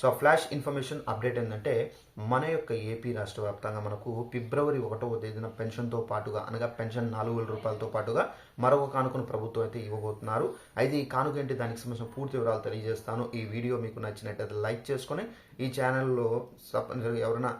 So flash information update ఏంటంటే మన యొక్క ఏపీ రాష్ట్ర వ్యాప్తంగా మనకు ఫిబ్రవరి ఒకటవ తేదీన పెన్షన్తో పాటుగా అనగా పెన్షన్ నాలుగు వేల రూపాయలతో పాటుగా మరొక కానుకను ప్రభుత్వం అయితే ఇవ్వబోతున్నారు. అయితే ఈ కానుక ఏంటి దానికి సంబంధించిన పూర్తి వివరాలు తెలియజేస్తాను. ఈ వీడియో మీకు నచ్చినట్టయితే లైక్ చేసుకొని ఈ ఛానల్లో ఎవరైనా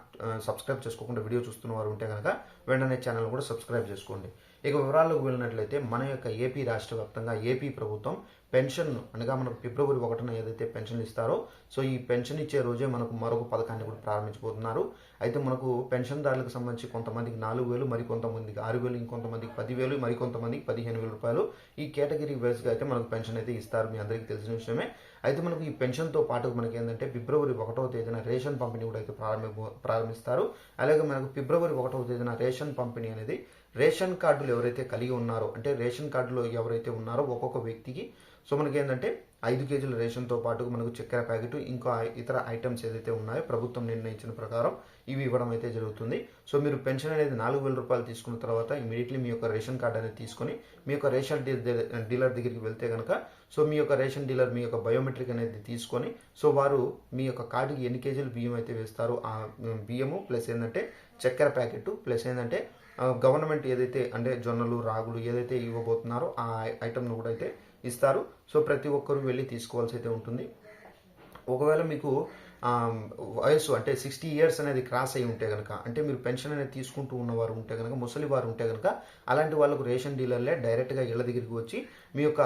సబ్స్క్రైబ్ చేసుకోకుండా వీడియో చూస్తున్న వారు ఉంటే కనుక వెంటనే ఛానల్ కూడా సబ్స్క్రైబ్ చేసుకోండి. ఇక వివరాల్లోకి వెళ్ళినట్లయితే మన యొక్క ఏపీ రాష్ట్ర వ్యాప్తంగా ఏపీ ప్రభుత్వం పెన్షన్ అనగా మనకు ఫిబ్రవరి ఒకటిన ఏదైతే పెన్షన్ ఇస్తారో సో ఈ పెన్షన్ ఇచ్చే రోజే మనకు మరొక పథకాన్ని కూడా ప్రారంభించబోతున్నారు. అయితే మనకు పెన్షన్దారులకు సంబంధించి కొంతమందికి నాలుగు వేలు మరికొంతమందికి ఆరు వేలు ఇంకొంతమందికి పదివేలు మరికొంతమందికి పదిహేను వేల రూపాయలు ఈ కేటగిరీ వైజ్గా అయితే మనకు పెన్షన్ అయితే ఇస్తారు మీ అందరికీ తెలిసిన విషయమే. అయితే మనకు ఈ పెన్షన్తో పాటు మనకి ఏంటంటే ఫిబ్రవరి ఒకటో తేదీన రేషన్ పంపిణీ కూడా అయితే ప్రారంభి ప్రారంభిస్తారు. అలాగే మనకు ఫిబ్రవరి ఒకటవ తేదీన రేషన్ పంపిణీ అనేది రేషన్ కార్డులు ఎవరైతే కలిగి ఉన్నారో అంటే రేషన్ కార్డులో ఎవరైతే ఉన్నారో ఒక్కొక్క వ్యక్తికి. సో మనకి ఏంటంటే ఐదు కేజీల రేషన్తో పాటు మనకు చక్కెర ప్యాకెట్ ఇంకా ఇతర ఐటమ్స్ ఏదైతే ఉన్నాయో ప్రభుత్వం నిర్ణయించిన ప్రకారం ఇవి ఇవ్వడం అయితే జరుగుతుంది. సో మీరు పెన్షన్ అనేది నాలుగు వేల రూపాయలు తీసుకున్న తర్వాత ఇమీడియట్లీ మీ యొక్క రేషన్ కార్డు అనేది తీసుకొని మీ యొక్క రేషన్ డీలర్ దగ్గరికి వెళ్తే కనుక సో మీ యొక్క రేషన్ డీలర్ మీ యొక్క బయోమెట్రిక్ అనేది తీసుకొని సో వారు మీ యొక్క కార్డుకి ఎన్ని కేజీలు బియ్యం అయితే వేస్తారు ఆ బియ్యము ప్లస్ ఏంటంటే చక్కెర ప్యాకెట్ ప్లస్ ఏంటంటే గవర్నమెంట్ ఏదైతే అంటే జొన్నలు రాగులు ఏదైతే ఇవ్వబోతున్నారో ఆ ఐటమ్ను కూడా అయితే ఇస్తారు. సో ప్రతి ఒక్కరూ వెళ్ళి తీసుకోవాల్సి అయితే ఉంటుంది. ఒకవేళ మీకు వయసు అంటే సిక్స్టీ ఇయర్స్ అనేది క్రాస్ అయి ఉంటే కనుక అంటే మీరు పెన్షన్ అనేది తీసుకుంటూ ఉన్నవారు ఉంటే కనుక ముసలి వారు ఉంటే కనుక అలాంటి వాళ్ళకు రేషన్ డీలర్లే డైరెక్ట్గా ఇళ్ళ దగ్గరికి వచ్చి మీ యొక్క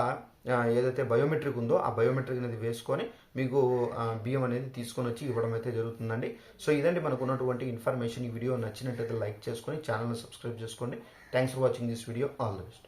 ఏదైతే బయోమెట్రిక్ ఉందో ఆ బయోమెట్రిక్ అనేది వేసుకొని మీకు బియ్యం అనేది తీసుకొని వచ్చి ఇవ్వడం అయితే జరుగుతుందండి. సో ఇదండి మనకు ఉన్నటువంటి ఇన్ఫర్మేషన్. ఈ వీడియో నచ్చినట్లయితే లైక్ చేసుకొని ఛానల్ని సబ్స్క్రైబ్ చేసుకోండి. Thanks for watching this video all the best